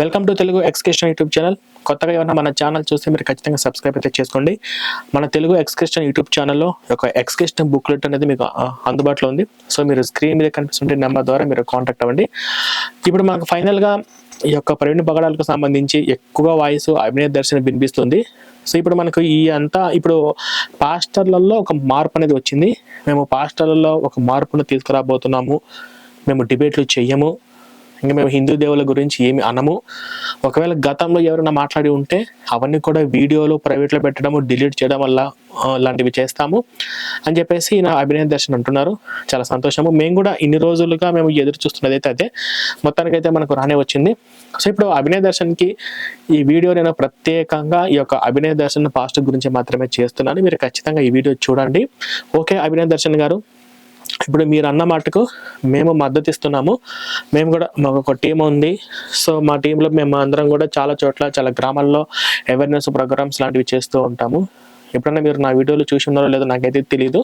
Welcome to Telugu ఎక్స్క్రిప్షన్ YouTube channel. కొత్తగా ఏమైనా మన ఛానల్ చూస్తే మీరు ఖచ్చితంగా సబ్స్క్రైబ్ అయితే చేసుకోండి. మన తెలుగు ఎక్స్క్రిప్షన్ యూట్యూబ్ ఛానల్లో ఒక ఎక్స్క్రిప్షన్ బుక్లెట్ అనేది మీకు అందుబాటులో ఉంది. సో మీరు స్క్రీన్ మీద కనిపిస్తుంటే నెంబర్ ద్వారా మీరు కాంటాక్ట్ అవ్వండి. ఇప్పుడు మనకు ఫైనల్గా ఈ యొక్క ప్రవీణ్ పగడాలకు సంబంధించి ఎక్కువ వాయిస్ అభినయ దర్శనం వినిపిస్తుంది. సో ఇప్పుడు మనకు ఈ అంతా ఇప్పుడు పాస్టర్లలో ఒక మార్పు అనేది వచ్చింది. మేము పాస్టర్లలో ఒక మార్పును తీసుకురాబోతున్నాము. మేము డిబేట్లు చెయ్యము ఇంకా మేము హిందూ దేవుల గురించి ఏమి అనము. ఒకవేళ గతంలో ఎవరైనా మాట్లాడి ఉంటే అవన్నీ కూడా వీడియోలో ప్రైవేట్లో పెట్టడము డిలీట్ చేయడం వల్ల లాంటివి చేస్తాము అని చెప్పేసి నా అభినయ దర్శన్ అంటున్నారు. చాలా సంతోషము. మేము కూడా ఇన్ని రోజులుగా మేము ఎదురు చూస్తున్నది అయితే అదే. మొత్తానికైతే మనకు రానే వచ్చింది. సో ఇప్పుడు అభినయ దర్శన్కి ఈ వీడియో నేను ప్రత్యేకంగా ఈ యొక్క అభినయ దర్శన్ పాస్ట్ గురించి మాత్రమే చేస్తున్నాను. మీరు ఖచ్చితంగా ఈ వీడియో చూడండి. ఓకే అభినయ దర్శన్ గారు. ఇప్పుడు మీరు అన్న మాటకు మేము మద్దతు ఇస్తున్నాము. మేము కూడా మాకు ఒక టీం ఉంది. సో మా టీంలో మేము అందరం కూడా చాలా చోట్ల చాలా గ్రామాల్లో అవేర్నెస్ ప్రోగ్రామ్స్ లాంటివి చేస్తూ ఉంటాము. ఎప్పుడన్నా మీరు నా వీడియోలు చూసి ఉన్నారో లేదో నాకైతే తెలియదు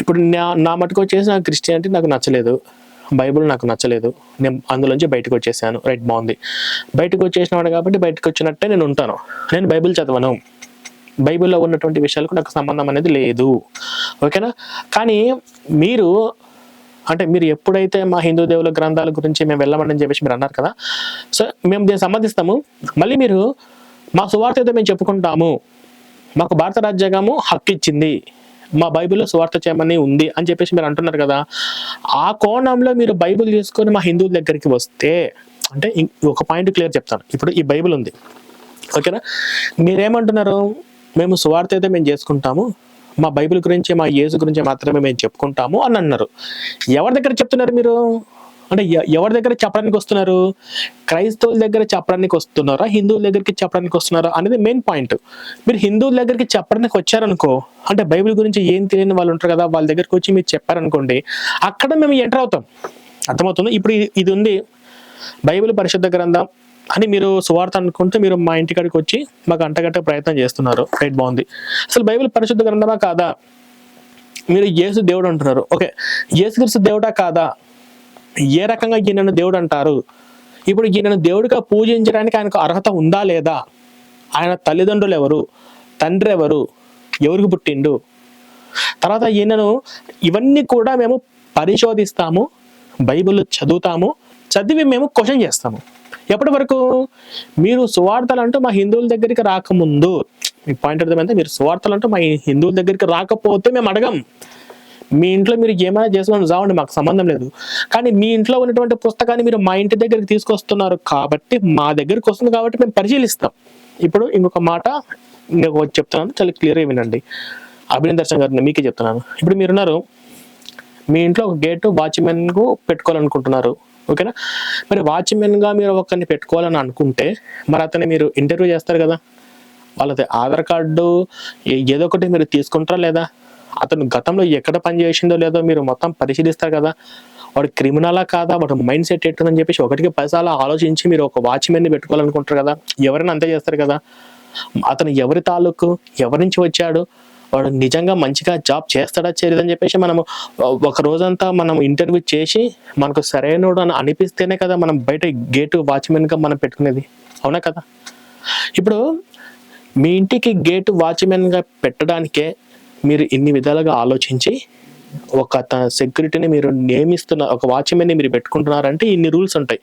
ఇప్పుడు నా నా మటుకు వచ్చేసి నాకు క్రిస్టియానిటీ నాకు నచ్చలేదు. బైబుల్ నాకు నచ్చలేదు. నేను అందులోంచి బయటకు వచ్చేసాను. రైట్ బాగుంది. బయటకు వచ్చేసినవాడు కాబట్టి బయటకు వచ్చినట్టే నేను ఉంటాను. నేను బైబిల్ చదవను. బైబిల్లో ఉన్నటువంటి విషయాలకు నాకు సంబంధం అనేది లేదు. ఓకేనా? కానీ మీరు అంటే మీరు ఎప్పుడైతే మా హిందూ దేవుల గ్రంథాల గురించి మేము వెళ్ళమని చెప్పేసి మీరు అన్నారు కదా సో మేము దీన్ని సంబంధిస్తాము. మళ్ళీ మీరు మా సువార్త అయితే మేము చెప్పుకుంటాము. మాకు భారత రాజ్యాంగము హక్కు ఇచ్చింది మా బైబిల్లో సువార్త చేయమని ఉంది అని చెప్పేసి మీరు అంటున్నారు కదా ఆ కోణంలో మీరు బైబిల్ తీసుకొని మా హిందువుల దగ్గరికి వస్తే అంటే ఒక పాయింట్ క్లియర్ చెప్తాను. ఇప్పుడు ఈ బైబిల్ ఉంది. ఓకేనా? మీరేమంటున్నారు? మేము సువార్త అయితే మేము చేసుకుంటాము. మా బైబిల్ గురించి మా యేసు గురించి మాత్రమే మేము చెప్పుకుంటాము అని అన్నారు. ఎవరి దగ్గర చెప్తున్నారు మీరు? అంటే ఎవరి దగ్గర చెప్పడానికి వస్తున్నారు? క్రైస్తవుల దగ్గర చెప్పడానికి వస్తున్నారా? హిందువుల దగ్గరికి చెప్పడానికి వస్తున్నారా? అనేది మెయిన్ పాయింట్ మీరు హిందువుల దగ్గరికి చెప్పడానికి వచ్చారనుకో అంటే బైబిల్ గురించి ఏం తెలియని వాళ్ళు ఉంటారు కదా వాళ్ళ దగ్గరికి వచ్చి మీరు చెప్పారనుకోండి అక్కడ మేము ఎంటర్ అవుతాం. అర్థమవుతుంది? ఇప్పుడు ఇది- ఇది ఉంది బైబిల్ పరిశుద్ధ గ్రంథం అని మీరు సువార్త అనుకుంటే మీరు మా ఇంటికాడికి వచ్చి మాకు అంటగట్టే ప్రయత్నం చేస్తున్నారు. రైట్ బాగుంది. అసలు బైబిల్ పరిశుద్ధ గ్రంథమా కాదా? మీరు యేసు దేవుడు అంటున్నారు. ఓకే యేసుక్రీస్తు దేవుడా కాదా? ఏ రకంగా ఈయనను దేవుడు అంటారు? ఇప్పుడు ఈయనను దేవుడిగా పూజించడానికి ఆయనకు అర్హత ఉందా లేదా? ఆయన తల్లిదండ్రులు ఎవరు? తండ్రి ఎవరు? ఎవరికి పుట్టిండు? తర్వాత ఈయనను ఇవన్నీ కూడా మేము పరిశోధిస్తాము బైబిల్ చదువుతాము చదివి మేము క్వశ్చన్ చేస్తాము. ఎప్పటి వరకు మీరు సువార్తలు అంటూ మా హిందువుల దగ్గరికి రాకముందు. మీ పాయింట్ అర్థమైతే మీరు సువార్తలు అంటూ మా హిందువుల దగ్గరికి రాకపోతే మేము అడగం. మీ ఇంట్లో మీరు ఏమైనా చేసుకొని చావండి మాకు సంబంధం లేదు. కానీ మీ ఇంట్లో ఉన్నటువంటి పుస్తకాన్ని మీరు మా ఇంటి దగ్గరికి తీసుకొస్తున్నారు కాబట్టి మా దగ్గరికి వస్తుంది కాబట్టి మేము పరిశీలిస్తాం. ఇప్పుడు ఇంకొక మాట ఇంకొక చెప్తున్నాను చాలా క్లియర్గా వినండి. అభినందర్శన్ గారిని మీకే చెప్తున్నాను. ఇప్పుడు మీరున్నారు మీ ఇంట్లో ఒక గేటు వాచ్మెన్కు పెట్టుకోవాలనుకుంటున్నారు. ఓకేనా? మరి వాచ్మెన్గా మీరు ఒకరిని పెట్టుకోవాలని అనుకుంటే మరి అతన్ని మీరు ఇంటర్వ్యూ చేస్తారు కదా. వాళ్ళది ఆధార్ కార్డు ఏదో ఒకటి మీరు తీసుకుంటారా లేదా? అతను గతంలో ఎక్కడ పనిచేసిందో లేదో మీరు మొత్తం పరిశీలిస్తారు కదా. వాడు క్రిమినలా కాదా? వాడు మైండ్ సెట్ ఎట్టుందని చెప్పేసి ఒకటికి పైసాలు ఆలోచించి మీరు ఒక వాచ్మెన్ని పెట్టుకోవాలనుకుంటారు కదా. ఎవరైనా అంతే చేస్తారు కదా. అతను ఎవరి తాలూకు ఎవరి నుంచి వచ్చాడు? వాడు నిజంగా మంచిగా జాబ్ చేస్తాడా చేయలేదని చెప్పేసి మనం ఒక రోజంతా మనం ఇంటర్వ్యూ చేసి మనకు సరైనడు అని అనిపిస్తేనే కదా మనం బయట గేటు వాచ్మెన్గా మనం పెట్టుకునేది. అవునా కదా? ఇప్పుడు మీ ఇంటికి గేటు వాచ్మెన్గా పెట్టడానికే మీరు ఇన్ని విధాలుగా ఆలోచించి ఒక సెక్యూరిటీని మీరు నియమిస్తున్న ఒక వాచ్మెన్ని మీరు పెట్టుకుంటున్నారంటే ఇన్ని రూల్స్ ఉంటాయి.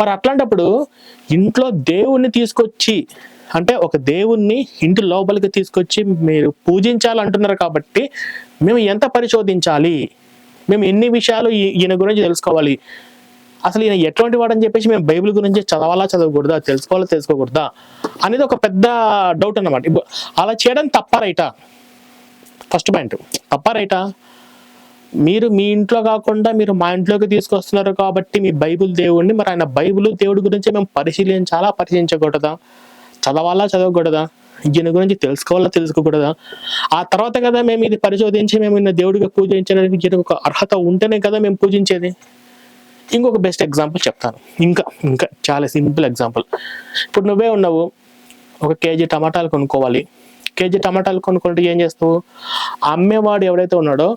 మరి అట్లాంటప్పుడు ఇంట్లో దేవుణ్ణి తీసుకొచ్చి అంటే ఒక దేవుణ్ణి ఇంటి లోపలికి తీసుకొచ్చి మీరు పూజించాలంటున్నారు కాబట్టి మేము ఎంత పరిశోధించాలి? మేము ఎన్ని విషయాలు ఈయన గురించి తెలుసుకోవాలి? అసలు ఈయన ఎటువంటి వాడని చెప్పేసి మేము బైబిల్ గురించి చదవాలా చదవకూడదా తెలుసుకోవాలా తెలుసుకోకూడదా అనేది ఒక పెద్ద డౌట్ అన్నమాట. ఇప్పుడు అలా చేయడం తప్ప రైటా? ఫస్ట్ పాయింట్ తప్ప రైటా? మీరు మీ ఇంట్లో కాకుండా మీరు మా ఇంట్లోకి తీసుకొస్తున్నారు కాబట్టి మీ బైబిల్ దేవుడిని మరి ఆయన బైబిల్ దేవుడి గురించి మేము పరిశీలించాలా పరిశీలించకూడదా? చదవాలా చదవకూడదా? దీని గురించి తెలుసుకోవాలా తెలుసుకోకూడదా? ఆ తర్వాత కదా మేము ఇది పరిశోధించి మేము ఈయన దేవుడిగా పూజించడానికి దీనికి ఒక అర్హత ఉంటేనే కదా మేము పూజించేది. ఇంకొక బెస్ట్ ఎగ్జాంపుల్ చెప్తాను. ఇంకా ఇంకా చాలా సింపుల్ ఎగ్జాంపుల్ ఇప్పుడు నువ్వే ఉన్నావు. ఒక కేజీ టమాటాలు కొనుక్కోవాలి. కేజీ టమాటాలు కొనుక్కుంటే ఏం చేస్తావు? అమ్మేవాడు ఎవడైతే ఉన్నాడో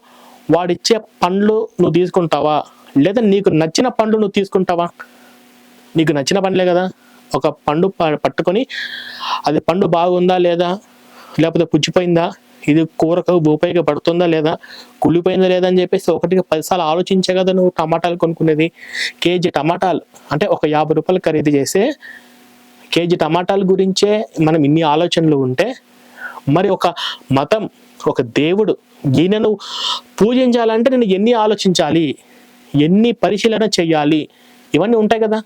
వాడిచ్చే పండ్లు నువ్వు తీసుకుంటావా? లేదా నీకు నచ్చిన పండ్లు నువ్వు తీసుకుంటావా? నీకు నచ్చిన పండ్లే కదా. ఒక పండు ప- పట్టుకొని అది పండు బాగుందా లేదా? లేకపోతే పుచ్చిపోయిందా? ఇది కూరకు ఉపయోగపడుతుందా లేదా? కుళ్ళిపోయిందా లేదా అని చెప్పేసి ఒకటికి పదిసార్లు ఆలోచించే కదా నువ్వు టమాటాలు కొనుక్కునేది. కేజీ టమాటాలు అంటే ఒక యాభై రూపాయలు ఖరీదు చేసే కేజీ టమాటాల గురించే మనం ఇన్ని ఆలోచనలు ఉంటే మరి ఒక మతం ఒక దేవుడు ఈయనను పూజించాలంటే నేను ఎన్ని ఆలోచించాలి? ఎన్ని పరిశీలన చేయాలి? ఇవన్నీ ఉంటాయి కదా.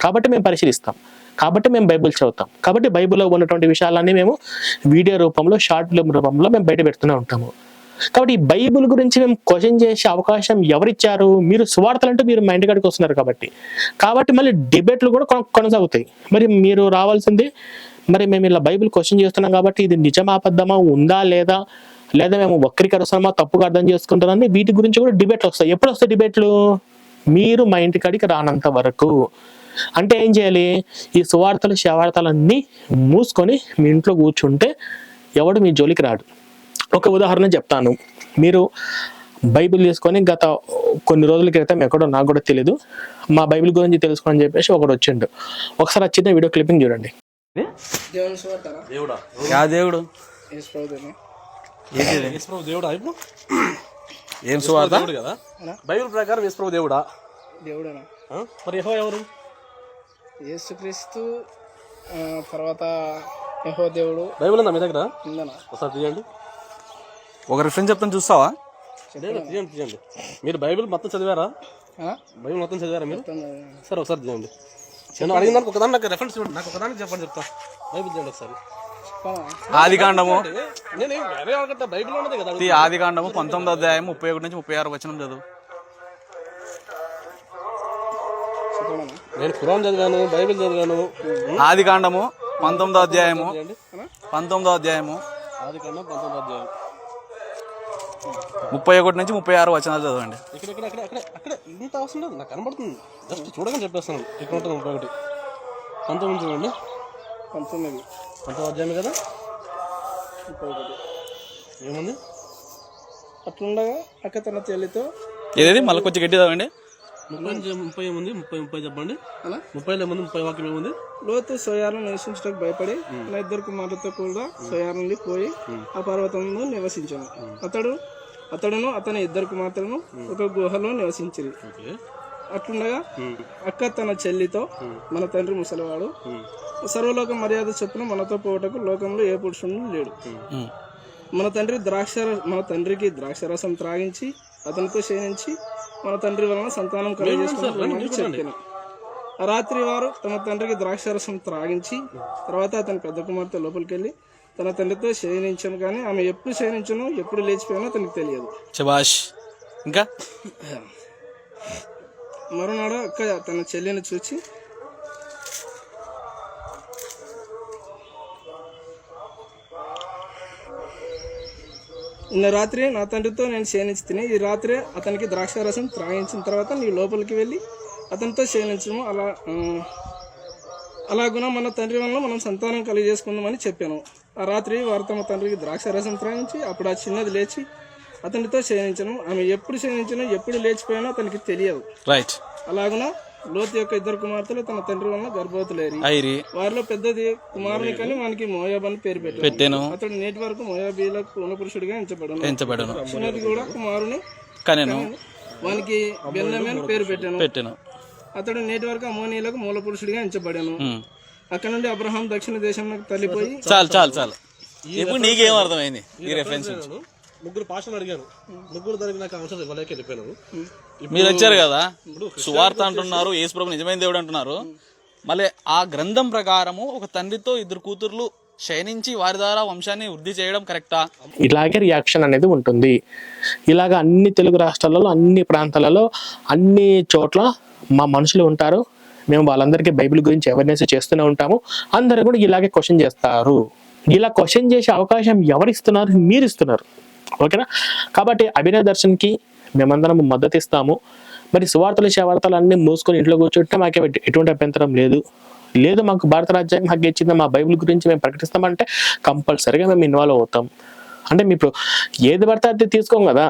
కాబట్టి మేము పరిశీలిస్తాం. కాబట్టి మేము బైబిల్ చదువుతాం. కాబట్టి బైబిల్లో ఉన్నటువంటి విషయాలన్నీ మేము వీడియో రూపంలో షార్ట్ ఫిల్మ్ రూపంలో మేము బయట పెడుతూనే ఉంటాము. కాబట్టి ఈ బైబిల్ గురించి మేము క్వశ్చన్ చేసే అవకాశం ఎవరిచ్చారు? మీరు సువార్తలు అంటే మీరు మా ఇంటికాడికి వస్తున్నారు కాబట్టి. కాబట్టి మళ్ళీ డిబేట్లు కూడా కొన- కొనసాగుతాయి. మరి మీరు రావాల్సింది మరి మేము ఇలా బైబిల్ క్వశ్చన్ చేస్తున్నాం కాబట్టి ఇది నిజమా అబద్ధమా ఉందా లేదా లేదా మేము వక్రీకరిస్తున్నామా తప్పుగా అర్థం చేసుకుంటున్నామని వీటి గురించి కూడా డిబేట్లు వస్తాయి. ఎప్పుడు వస్తాయి డిబేట్లు? మీరు మా ఇంటికాడికి రానంత వరకు. అంటే ఏం చేయాలి? ఈ సువార్తలు శవార్తలన్నీ మూసుకొని మీ ఇంట్లో కూర్చుంటే ఎవడు మీ జోలికి రాడు. ఒక ఉదాహరణ చెప్తాను. మీరు బైబిల్ తీసుకొని గత కొన్ని రోజుల క్రితం ఎక్కడో నాకు కూడా తెలియదు మా బైబిల్ గురించి తెలుసుకోని చెప్పేసి ఒకడు వచ్చిండు. ఒకసారి ఆ చిన్న వీడియో క్లిప్పింగ్ చూడండి. దేవుడా? యా దేవుడు. దేవుడా ఇప్పుడు? ఏం సువార్త? దేవుడు కదా? బైబిల్ ప్రకారం దేవుడా? దేవుడేనా? ఆ? మరి యెహోవా ఎవరు? యేసుక్రీస్తు తర్వాత యహో దేవుడు బైబిల్ ఉందా మీ దగ్గర? ఉందనా ఒకసారి తీయండి. ఒక రిఫరెన్స్ చెప్తాను చూస్తావా? తీయండి తీయండి. మీరు బైబిల్ మొత్తం చదివారా? బైబిల్ మొత్తం చదివారా మీరు? సరే ఒకసారి తీయండి. నేను అడిగిన దానికి ఒకదాని నాకు రెఫరెన్స్ ఇవ్వండి. నాకు ఒకదానికి చెప్పండి చెప్తా. బైబిల్ తీయండి ఒకసారి? ఆది కాండము బైబిల్ ఉన్నది కదా. ఆది కాండము పంతొమ్మిదో అధ్యాయం ముప్పై ఒకటి నుంచి ముప్పై ఆరు వచనం చదువు. నేను ఖురాన్ చదివాను బైబిల్ చదివాను. ఆది కాండము పంతొమ్మిదో అధ్యాయము. పంతొమ్మిదో అధ్యాయము. ఆది కన్నా పంతొమ్మిది అధ్యాయం. ముప్పై ఒకటి నుంచి ముప్పై ఆరు వచనాలు చదవండి. ఇక్కడ ఇక్కడ అక్కడ అక్కడ అక్కడ ఇంత అవసరం లేదు. నాకు కనబడుతుంది. జస్ట్ చూడగానే చెప్పేస్తాను. ఇక్కడ ఉంటుంది ముప్పై ఒకటి. పంతొమ్మిది చూడండి. పంతొమ్మిది. పంతొమ్మిది అధ్యాయం కదా? ముప్పై ఒకటి. ఏముంది? అట్లుండగా అక్క తన చెల్లితో ఏదేది? మళ్ళీ కొంచెం గట్టి చదవండి. ముప్పై నుంచి ముప్పై ఏముంది? ముప్పై ముప్పై చెప్పండి. అలా? ముప్పైలో ఏముంది? ముప్పై వాక్యం ఏముంది? లోతు సోయాలను నివసించడానికి భయపడి తన ఇద్దరు కుమారులతో కూడా సోయాల నుండి పోయి ఆ పర్వతంలో నివసించాను. అతడు అతడును అతని ఇద్దరు కుమార్తెలను ఒక గుహలో నివసించిరి. ఓకే. అట్లుండగా అక్క తన చెల్లితో మన తండ్రి ముసలివాడు సర్వలోక మర్యాద చొప్పున మనతో పోవటకు లోకంలో ఏ పురుషుడు లేడు. మన తండ్రి ద్రాక్ష మన త్రాగించి ద్రాక్షరసం త్రాగించి అతనితో క్షీణించి మన తండ్రి వలన సంతానం కలిగజేసుకుని చెప్పాను ఆ రాత్రి వారు తమ తండ్రికి ద్రాక్షరసం త్రాగించి తర్వాత అతని పెద్ద కుమార్తె లోపలికి వెళ్ళి తన తండ్రితో శయనించను కానీ ఆమె ఎప్పుడు శయనించను ఎప్పుడు లేచిపోయానో అతనికి తెలియదు. శబాష్ ఇంకా? మరునాడు అక్క తన చెల్లిని చూచి నిన్న రాత్రి నా తండ్రితో నేను క్షీణించి తిని ఈ రాత్రి అతనికి ద్రాక్షారసం త్రాగించిన తర్వాత నీ లోపలికి వెళ్ళి అతనితో క్షీణించము అలా అలాగున మన తండ్రి వల్ల మనం సంతానం కలిగజేసుకుందామని చెప్పాను. ఆ రాత్రి వారు తమ తండ్రికి ద్రాక్షారసం త్రాగించి అప్పుడు ఆ చిన్నది లేచి అతనితో క్షీణించను ఆమె ఎప్పుడు క్షీణించను ఎప్పుడు లేచిపోయానో అతనికి తెలియదు. రైట్ అలాగున లోతు యొక్క ఇద్దరు కుమార్తెలు తన తండ్రి వలన గర్భవతులేరి ఐరి వారిలో పెద్దది కుమారుని కానీ వానికి మోయాబ్ అని పేరు పెట్టారు. పెట్టాను. అతడు నేటి వరకు మోయాబీలకు పూర్ణపురుషుడిగా ఎంచబడను. పెంచబడను చిన్నది కూడా కుమారుని కనెను. వానికి బెల్లమే అని పేరు పెట్టాను. పెట్టాను. అతడు నేటి వరకు అమోనీలకు మూల పురుషుడిగా ఎంచబడాను. అక్కడ నుండి అబ్రహాం దక్షిణ దేశంలోకి తల్లిపోయి చాలు చాలు చాలు. ఇప్పుడు నీకేం అర్థమైంది ఈ రెఫరెన్స్ ముగ్గురు పాషలు అడిగాను ముగ్గురు దానికి నాకు ఆన్సర్ ఇవ్వలేక వెళ్ళిపోయాను మీరు వచ్చారు కదా? సువార్త అంటున్నారు యేసుప్రభు నిజమైన దేవుడు అంటున్నారు. మళ్ళీ ఆ గ్రంథం ప్రకారము ఒక తండ్రితో ఇద్దరు కూతుర్లు శయనించి వారి ద్వారా వంశాన్ని వృద్ధి చేయడం కరెక్టా? ఇలాగే రియాక్షన్ అనేది ఉంటుంది. ఇలాగ అన్ని తెలుగు రాష్ట్రాలలో అన్ని ప్రాంతాలలో అన్ని చోట్ల మా మనుషులు ఉంటారు. మేము వాళ్ళందరికీ బైబిల్ గురించి అవేర్నెస్ చేస్తూనే ఉంటాము. అందరూ కూడా ఇలాగే క్వశ్చన్ చేస్తారు. ఇలా క్వశ్చన్ చేసే అవకాశం ఎవరు ఇస్తున్నారు? మీరు ఇస్తున్నారు. ఓకేనా? కాబట్టి అభినయ దర్శన్కి మేమందరం మద్దతు ఇస్తాము మరి సువార్తలు శవార్తలు అన్నీ మూసుకొని ఇంట్లో కూర్చుంటే మాకే ఎటువంటి అభ్యంతరం లేదు. లేదు మాకు భారత రాజ్యాంగం హక్కు ఇచ్చింది మా బైబిల్ గురించి మేము ప్రకటిస్తామంటే కంపల్సరీగా మేము ఇన్వాల్వ్ అవుతాం. అంటే మీ ఇప్పుడు ఏది పడితే అది తీసుకోం కదా.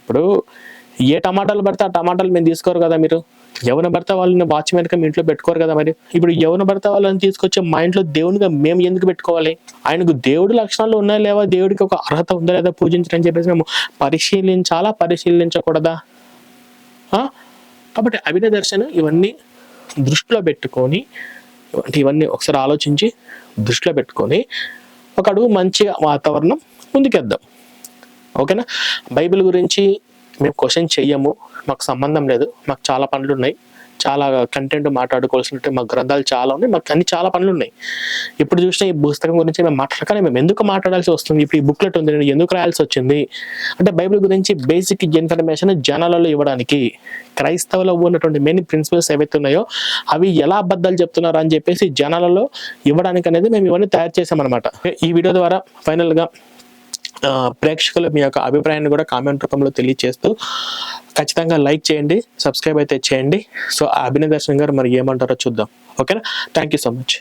ఇప్పుడు ఏ టమాటాలు పడితే ఆ టమాటాలు మేము తీసుకోరు కదా మీరు. యవన భర్త వాళ్ళని వాచ్మెన్గా మీ ఇంట్లో పెట్టుకోరు కదా మరి? ఇప్పుడు యవన భర్త వాళ్ళని తీసుకొచ్చి మా ఇంట్లో దేవునిగా మేము ఎందుకు పెట్టుకోవాలి? ఆయనకు దేవుడి లక్షణాలు ఉన్నాయా లేవా? దేవుడికి ఒక అర్హత ఉందా లేదా? పూజించడం చెప్పేసి మేము పరిశీలించాలా? పరిశీలించకూడదా? కాబట్టి అభినయ దర్శనం ఇవన్నీ దృష్టిలో పెట్టుకొని అంటే ఇవన్నీ ఒకసారి ఆలోచించి దృష్టిలో పెట్టుకొని ఒక అడుగు మంచి వాతావరణం ముందుకెద్దాం. ఓకేనా? బైబిల్ గురించి మేము క్వశ్చన్ చెయ్యము. మాకు సంబంధం లేదు. మాకు చాలా పనులు ఉన్నాయి. చాలా కంటెంట్ మాట్లాడుకోవాల్సినట్టు మాకు గ్రంథాలు చాలా ఉన్నాయి. మాకు అన్ని చాలా పనులు ఉన్నాయి. ఇప్పుడు చూసిన ఈ పుస్తకం గురించి మేము మాట్లాడగానే మేము. ఎందుకు మాట్లాడాల్సి వస్తుంది? ఇప్పుడు ఈ బుక్లెట్ ఉంది. నేను ఎందుకు రాయాల్సి వచ్చింది? అంటే బైబిల్ గురించి బేసిక్ ఇన్ఫర్మేషన్ జనాలలో ఇవ్వడానికి క్రైస్తవులో ఉన్నటువంటి మెయిన్ ప్రిన్సిపల్స్ ఏవైతే ఉన్నాయో అవి ఎలా అబద్ధాలు చెప్తున్నారు అని చెప్పేసి జనాలలో ఇవ్వడానికి అనేది మేము ఇవన్నీ తయారు చేసామన్నమాట ఈ వీడియో ద్వారా ఫైనల్గా ప్రేక్షకులు మీ యొక్క అభిప్రాయాన్ని కూడా కామెంట్ రూపంలో తెలియజేస్తూ ఖచ్చితంగా లైక్ చేయండి సబ్స్క్రైబ్ అయితే చేయండి. సో ఆ అభినయ దర్శన్ గారు మరి ఏమంటారో చూద్దాం. ఓకేనా? Thank you so much